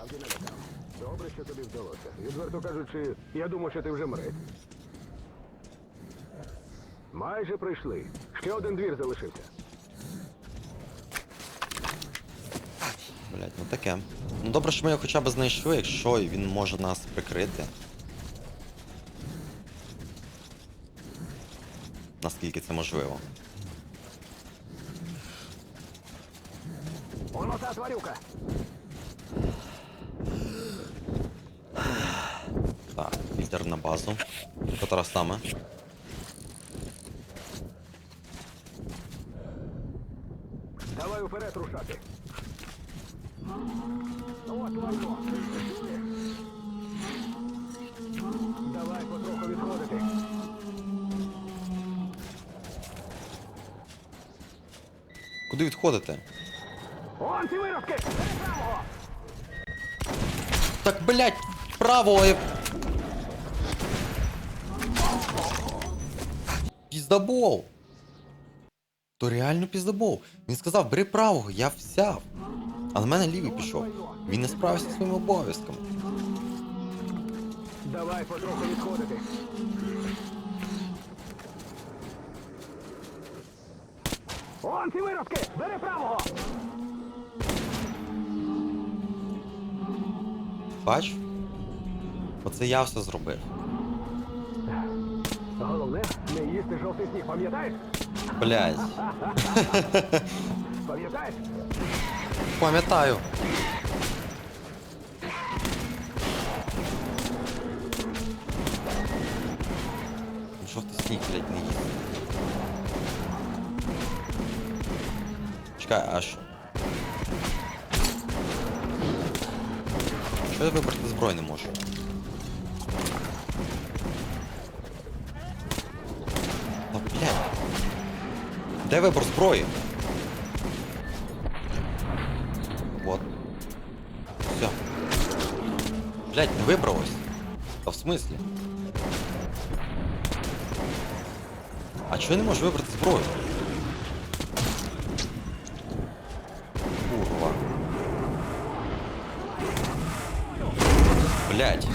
справді налякав. Добре, що тобі вдалося. Відверто кажучи, я думав, що ти вже мрець. Майже прийшли. Ще один двір залишився. Блять, ну таке. Ну добре, що ми його хоча б знайшли, якщо він може нас прикрити. Наскільки це можливо. Воно та тварюка! Так, лідер на базу. Саме. Давай уперед рушати. От воно. Давай потроху відходити. Куди відходити? Он ці виродки! Правого! Так, блять, право! Я- То реально піздабол. Він сказав, бери правого, я взяв. А на мене лівий пішов. Він не справився зі своїми обов'язками. Давай потроху відходити. Он ці виродки! Бери правого! Бач? Оце я все зробив. Головне, не їсти жовтий сніг, пам'ятаєш? Блять. Пам'ятаєш? Пам'ятаю. Жовтий сніг, блядь, не їсть. Чекай, аж. Що я вибрати зброю не можу? Де вибор зброї? Вот. Все. Блять, не выбралось. А в смысле? А чого я не можу вибрати зброю? Курва. Блять.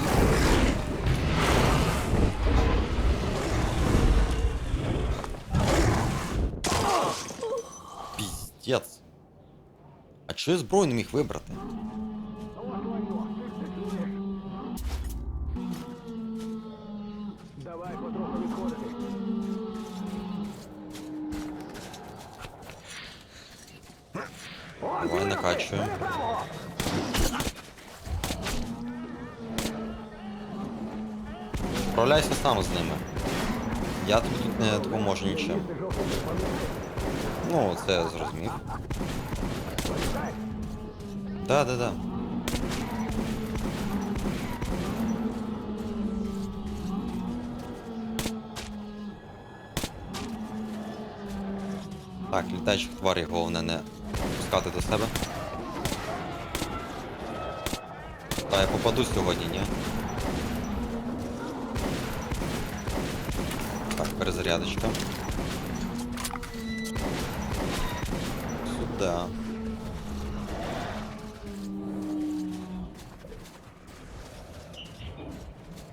Пиздец. А чого я зброю не міг вибрати? Давай потроху відходити. Давай. Справляйся сам з ними. Я тобі тут не допоможу нічим. Їсти жовтий сніг, пам'ятаєш? Ну, це я зрозумів. Да, да, да. Так, літаючих тварів головне не пускати до себе. Та я попаду сьогодні, ні? Так, перезарядочка. Сюда.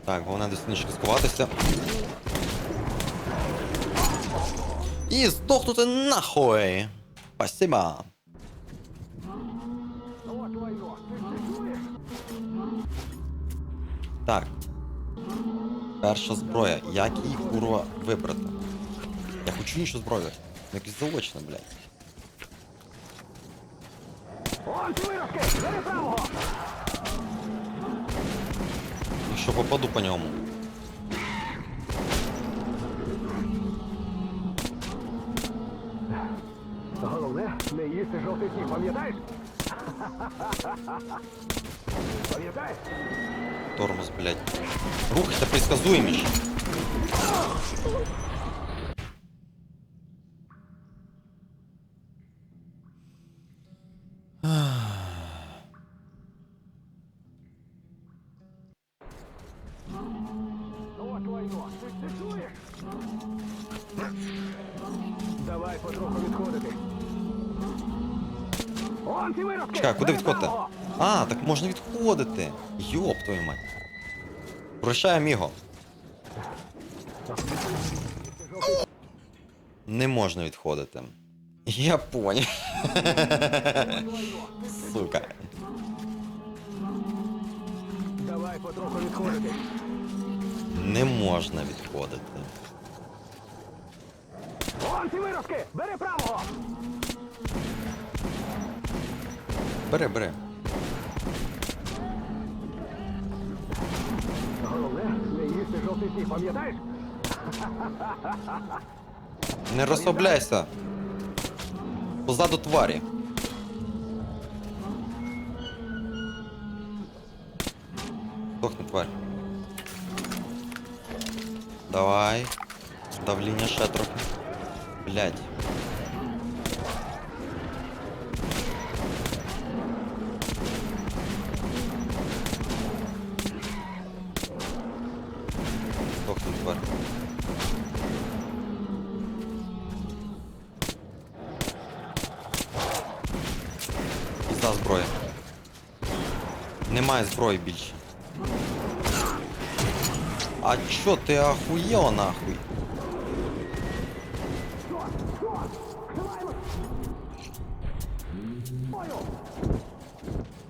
Так, головне до стіночки сховатися. І здохнути нахуй! Спасибо! Так. Перша зброя. Як її курва вибрати? Я хочу іншу зброю. Ну, Якийсь заочно, блядь. Бери правого! Якщо попаду по ньому. Головне, не їсти жовтий сніг, пам'ятаєш? Пам'ятаєш? Тормоз, блядь. Рухайся предсказуеміше. От куди відходити? А, так можна відходити. Йоп твою мать. Прощай, аміго. Не можна відходити. Я поняв. Сука. Давай потроху відходити. Не можна відходити. Вон ці виразки! Бери правого! Бери, бери. Головне, не їсти жовтий сніг, пам'ятаєш? Не розслабляйся. Позаду тварі. Сдохни, тварь. Давай. Давлення ще трохи. Блять. Пізда зброя. Немає зброї більше. А чо ти ахуєла нахуй?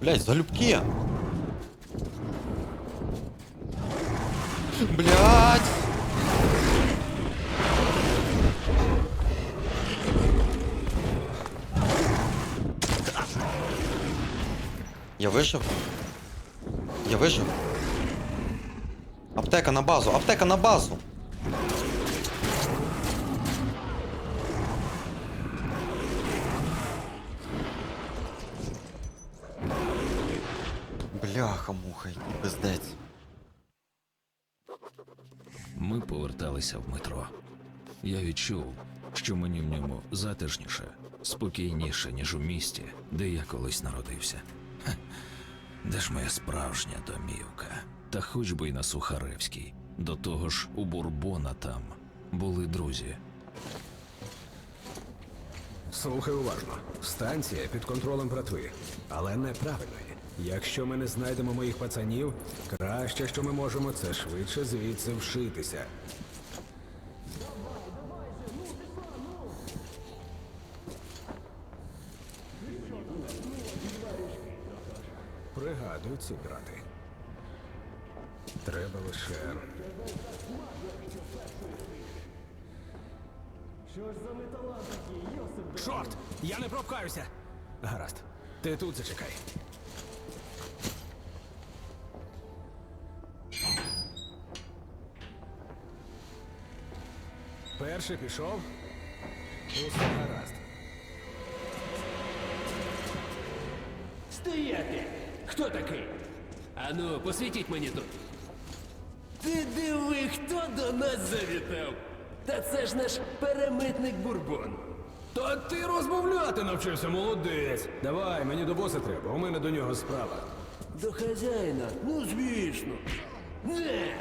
Блять, залюбки. Блять. Я вижив? Я вижив? Аптека на базу, аптека на базу! Бляха муха, пиздець. Ми поверталися в метро. Я відчув, що мені в ньому затишніше, спокійніше, ніж у місті, де я колись народився. Де ж моя справжня домівка? Та хоч би й на Сухаревській. До того ж, у Бурбона там були друзі. Слухай уважно. Станція під контролем братви, але неправильної. Якщо ми не знайдемо моїх пацанів, краще, що ми можемо, це швидше звідси вшитися. Пригадую грати. Треба лише. Чорт! Я не пропкаюся! Гаразд. Ти тут зачекай. Перший пішов. Усе гаразд. Стояти! Хто такий? Ану, посвітіть мені тут. Ти диви, хто до нас завітав? Та це ж наш перемитник Бурбон. Та ти розмовляти навчився, молодець. Давай, мені до боса треба, у мене до нього справа. До хазяїна, ну звісно. Не!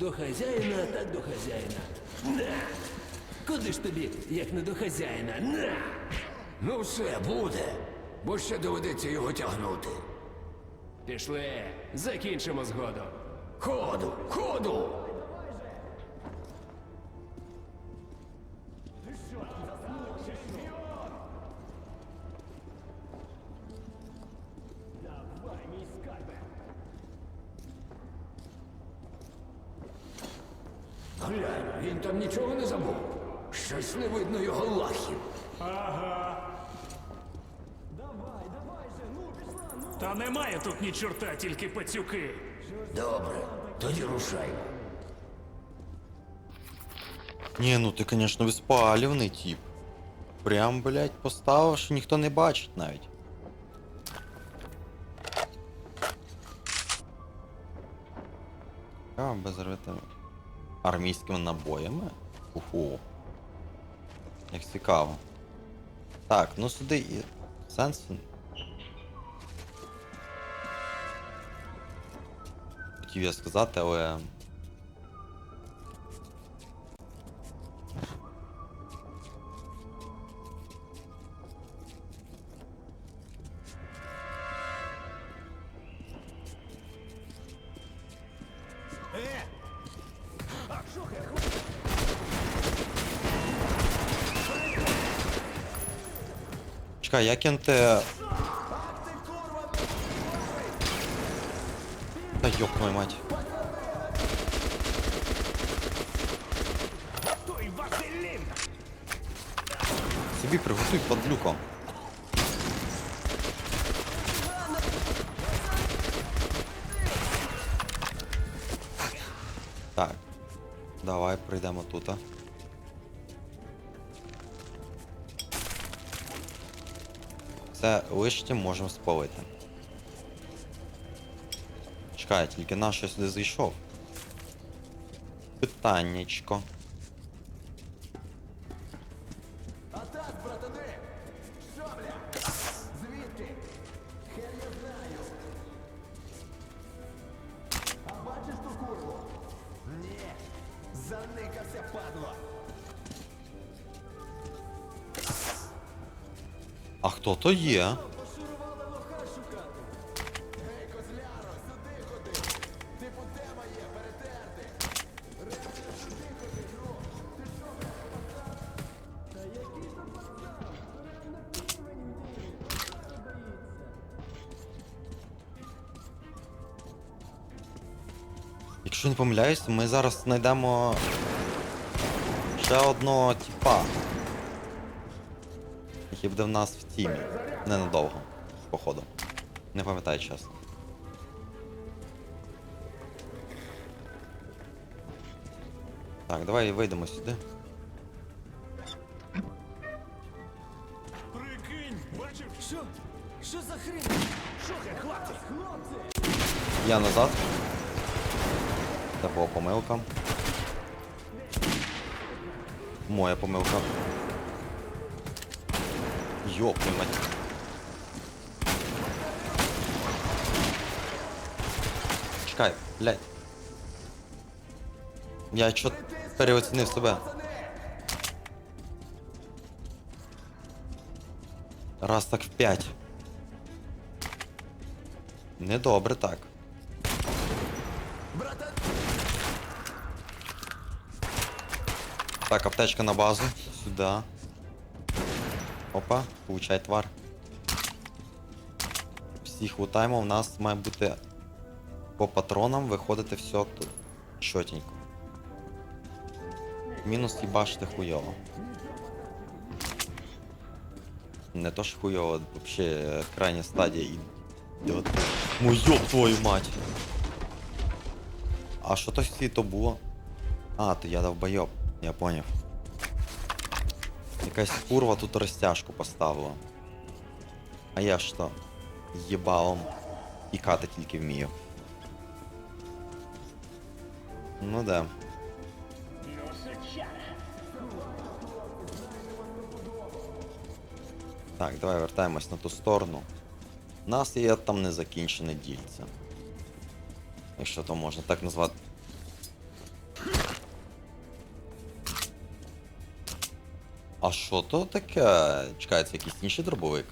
До хазяїна так до хазяїна. На! Куди ж тобі, як не до хазяїна? На! Ну все, буде, бо ще доведеться його тягнути. Пішли, закінчимо згодом. Ходу, ходу! Глянь, він там нічого не забув. Щось не видно його лахів. Та немає тут ні чорта, тільки пацюки. Добре, тоді рушаймо. Ні, ну ти, конечно, безпалівний тип. Прям, блять, поставив, що ніхто не бачить навіть. А, без ритму. Армійськими набоями? Уху. Як цікаво. Так, ну сюди і. Сенсу. хотів я сказати, але. Чекай, я кінте. те йоп твою мать. Собі приготуй подлюко. Так. Давай пройдемо тут. Це лишнє можемо спалити. Чекай, тільки наш я сюди зайшов. Питаннячко. А хто то є? Помиляюсь, ми зараз знайдемо ще одного типа. Який буде в нас в тімі. Ненадовго, походу. Не пам'ятаю чесно. Так, давай вийдемо сюди. Прикинь, бачив? Що? Що за хрень? Шухер, хлопці! Я назад. Це була помилка. Моя помилка. Йоп, мать. Чекай, блядь. Я чо переоцінив себе. Раз так в п'ять. Недобре так. Так, аптечка на базу. Сюда. Опа, получай твар. Всіх лутаємо, у нас має бути по патронам виходити все тут. Чотенько. Мінус їбашити хуйово. Не то ж хуйово, вообще крайня стадія і. Ну ёб твою мать! А що то всі то було? А, то я довбойоб, я поняв. Якась курва тут розтяжку поставила. А я що? Єбалом. Ікати тільки вмію. Ну да. Так, давай вертаємось на ту сторону. У нас є там незакінчене дільце. Якщо то можна так назвати. А що то таке? Це якийсь інший дробовик.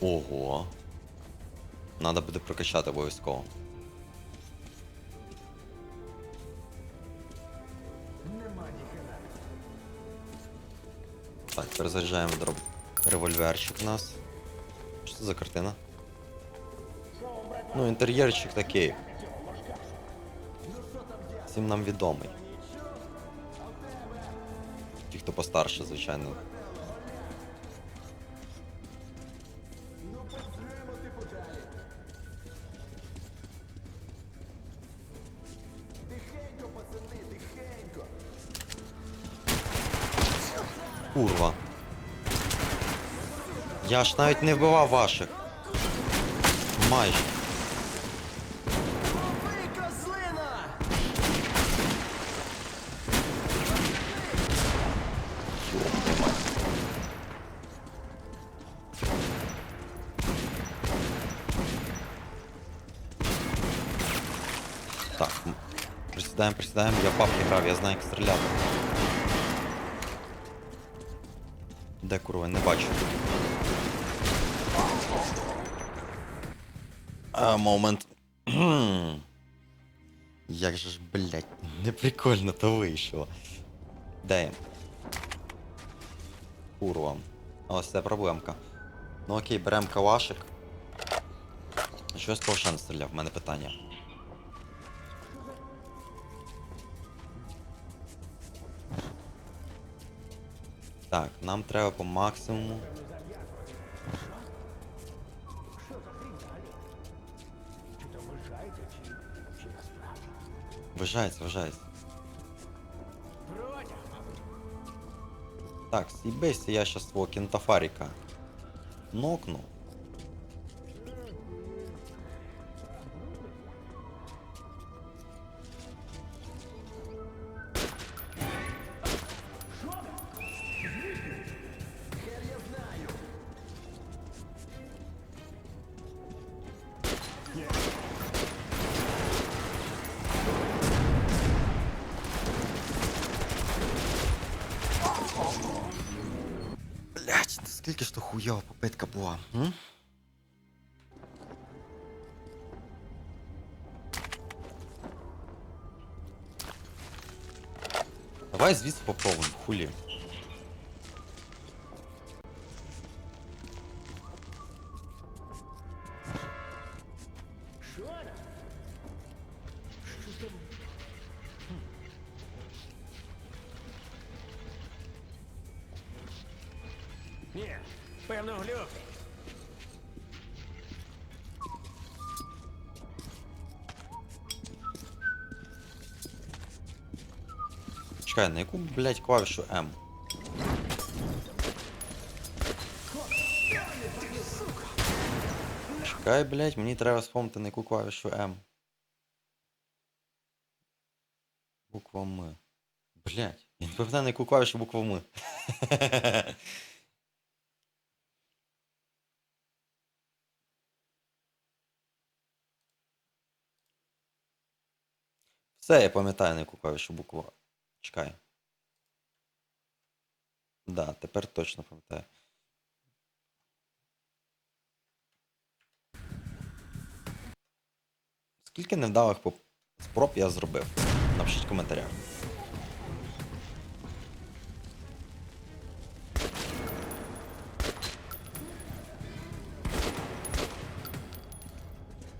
Ого. Надо буде прокачати обов'язково. Так, перезаряджаємо дроб... револьверчик у нас. Що це за картина? Ну, інтер'єрчик такий. Всім нам відомий. Ті, хто постарше, звичайно. Курва. Я ж навіть не вбивав ваших. Майже. Присідаємо, присідаємо. Я папки грав, я знаю, як стріляти. Де курва, не бачу. А, момент. Як же ж, блядь, неприкольно то вийшло. Де? Курва. Ось це проблемка. Ну окей, беремо калашик. Що з того ще стріляв? В мене питання. Так, нам треба по максимуму. Вважається, вважається. Так, съебейся, я сейчас свого кентафарика нокну. Блять, що ж хуйова попитка була, м? Давай звідси попробуємо, хулі. Чекай, на яку, блять, клавішу М? Чекай, блять, мені треба вспомнити на яку клавішу М. Буква М. Блять, я не пам'ятаю на яку клавішу буква М. Все, я пам'ятаю на яку клавішу букву. Чекай. Да, тепер точно пам'ятаю. Скільки невдалих спроб я зробив? Напишіть в коментарях.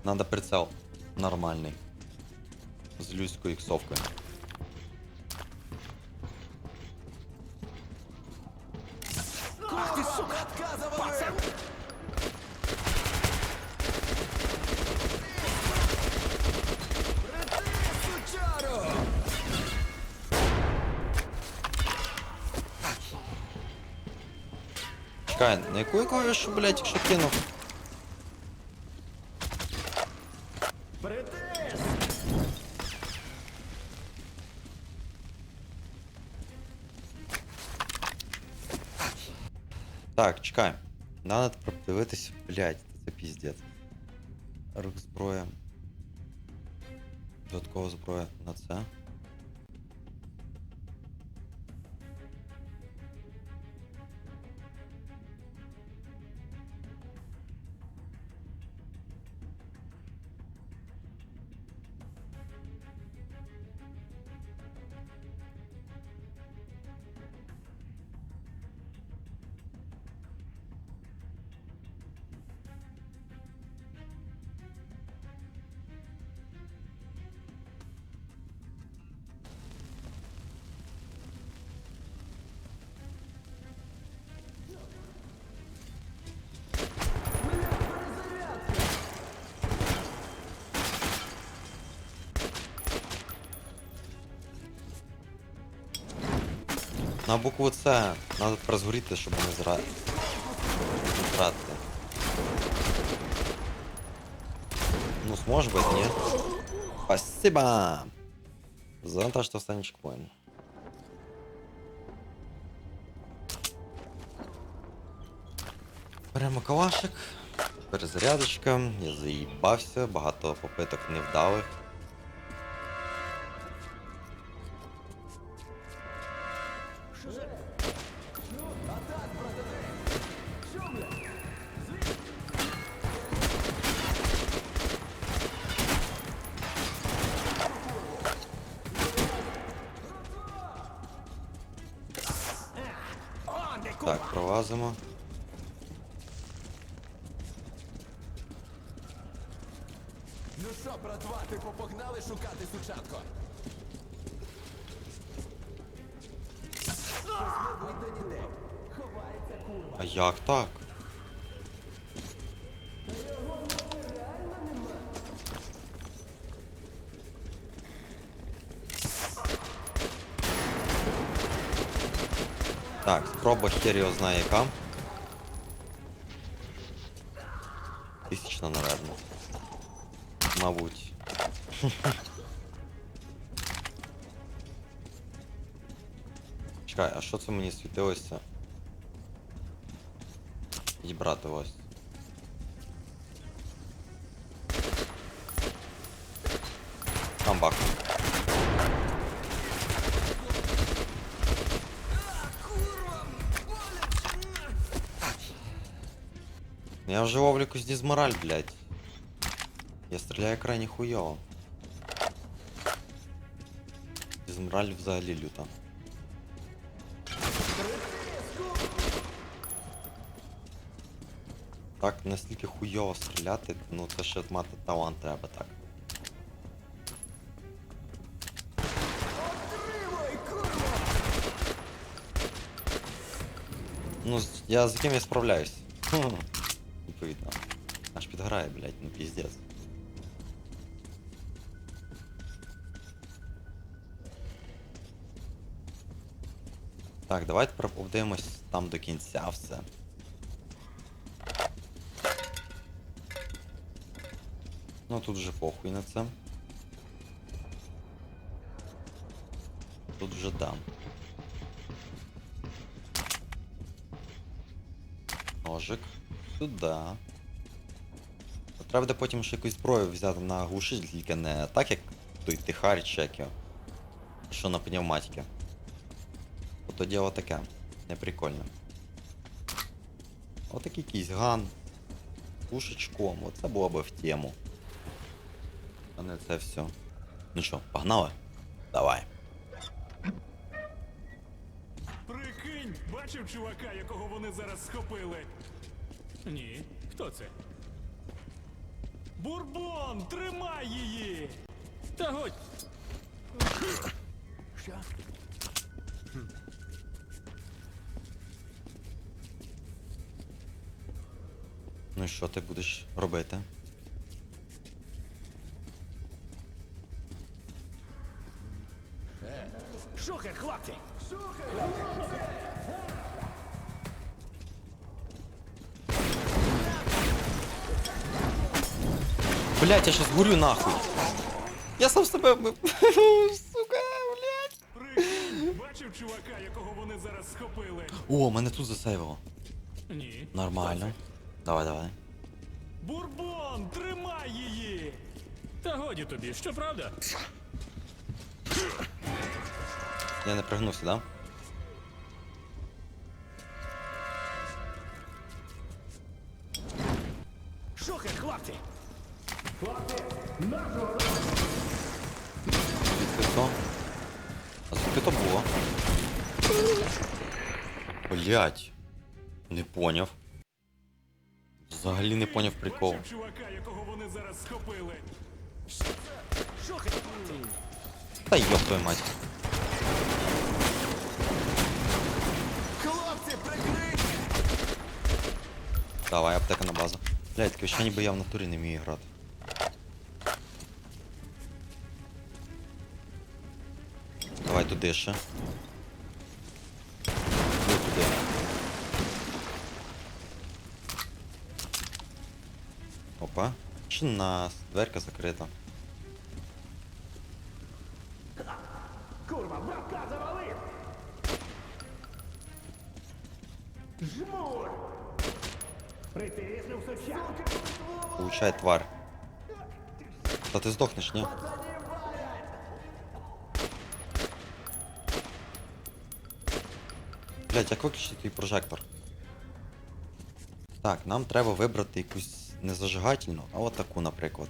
Надо прицел нормальний. З людською іксовкою. Чекай, на яку я клавішу, блядь, якщо кинув? Так, чекай. Надо подивитись, блядь, це піздець. Рук зброя. Додаткова зброя на це. На букву С надо розгоріти, щоб не зра... не. Ну, сможешь быть, нет? Спасибо! За то, что останешь чекпоинт. Беремо калашик, перезарядочка, я заїбався, багато попиток невдалих. Так, А як так? Так, спроба хер його знає яка. Тисячна, наверно. Мабуть. Чекай, а що це мені світилося? Відібрати ось. Там бак. Я вже ловлю якусь дізмораль, блядь. Я стріляю крайне хуйово. Дізмораль взагалі люта. Так, настільки хуйово стріляти, ну це ще мати талант треба так. Ну, я з яким я справляюсь. Відповідно. Аж підгорає, блядь, ну піздець. Так, давайте тепер подивимось там до кінця все. Ну тут вже похуй на це. Тут вже дам. Ножик. Сюда. Треба потім ще якусь зброю взяти на глушитель, тільки не так, як той як його. Що на пневматики. Ото діло таке. Не прикольно. Отакий якийсь ган. Пушечком. Оце було би в тему. А не це все. Ну що, погнали? Давай. Прикинь, бачив чувака, якого вони зараз схопили. Ні, хто це? Бурбон, тримай її! Та годь. Що? Ну і що ти будеш робити? Шухер, хлопці! Блять, я щас горю нахуй. Я сам себе. Сука, блять. Бачив чувака, якого вони зараз схопили. О, мене тут засейвило. Ні. Нормально. Давай, давай. Бурбон, тримай її! Та годі тобі, що правда? Я не пригнувся, да? Шухер, хлопці! Звідки то? А звідки то було? Блять. Не поняв. Взагалі не поняв прикол. Бачив чувака, якого вони зараз схопили. Та йоп твою мать. Хлопці, прикрийте! Давай, аптека на базу. Блять, таке ще ніби я в натурі не вмію грати. Давай туди ще. Туди. Опа. Чи нас? Дверка закрита. Получай тварь. Та ти здохнеш, ні? Блять, як виключити твій прожектор? Так, нам треба вибрати якусь незажигательну, а от таку, наприклад.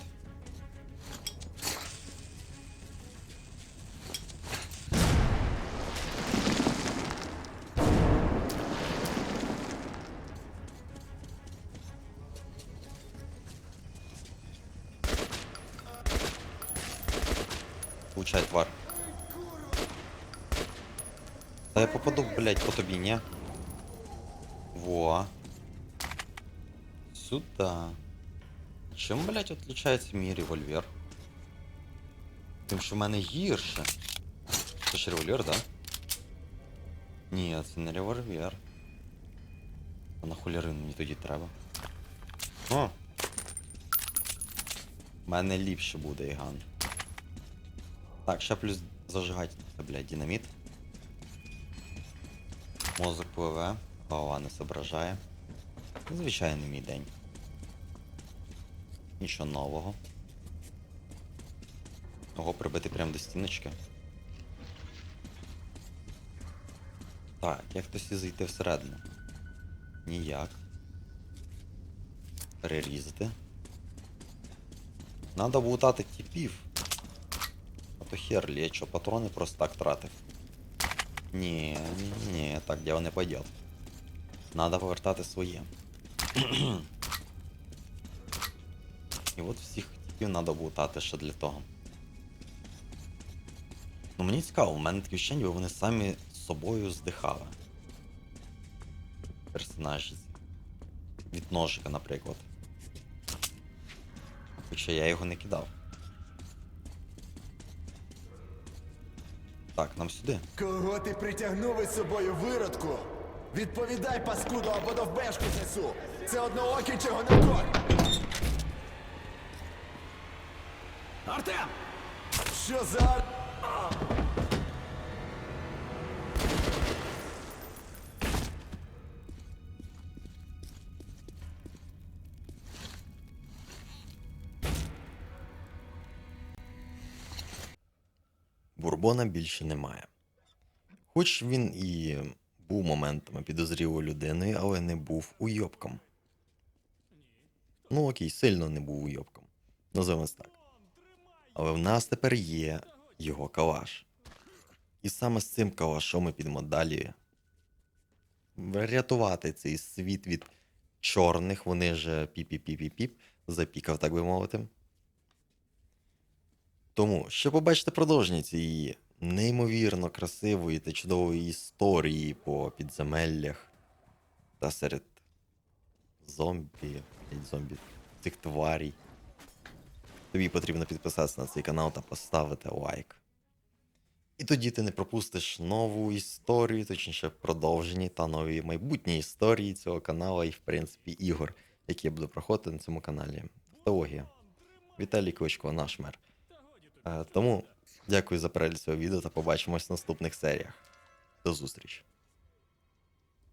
Блядь, мій револьвер? Тим, що в мене гірше. Це ж револьвер, да? Ні, це не револьвер. А на хулярин мені тоді треба. О! У мене ліпше буде Іган. Так, ще плюс зажигать, блядь, динаміт. Мозок пливе, голова не соображає. Звичайний мій день. Нічого нового. Ого, прибити прямо до стіночки. Так, як хтось і зайти всередину? Ніяк. Перерізати. Надо влутати типів. А то хер лечо, патрони просто так тратив. Ні, ні, ні, так діло не пойдет. Надо повертати своє. І от всіх типів треба влутати ще для того. Ну мені цікаво, у мене таке вчення, бо вони самі з собою здихали. Персонажі. Від ножика, наприклад. Хоча я його не кидав. Так, нам сюди. Кого ти притягнув із собою виродку? Відповідай, паскуду, або довбешку несу. Це одноокий чого на кор. Артем! Що за... Бурбона більше немає. Хоч він і був моментами підозрілою людиною, але не був уйобком. Ну окей, сильно не був уйобком. Називаємо так. Але в нас тепер є його калаш. І саме з цим калашом ми підемо далі врятувати цей світ від чорних, вони же піп-піп-піп-піп, запікав, так би мовити. Тому, щоб побачити продовження цієї неймовірно красивої та чудової історії по підземеллях та серед зомбі, зомбі, цих тварій, тобі потрібно підписатися на цей канал та поставити лайк. І тоді ти не пропустиш нову історію, точніше продовжені та нові майбутні історії цього каналу і, в принципі, ігор, які я буду проходити на цьому каналі. Автологія. Віталій Кличко, наш мер. Е, Тому дякую за перегляд цього відео та побачимось в наступних серіях. До зустрічі!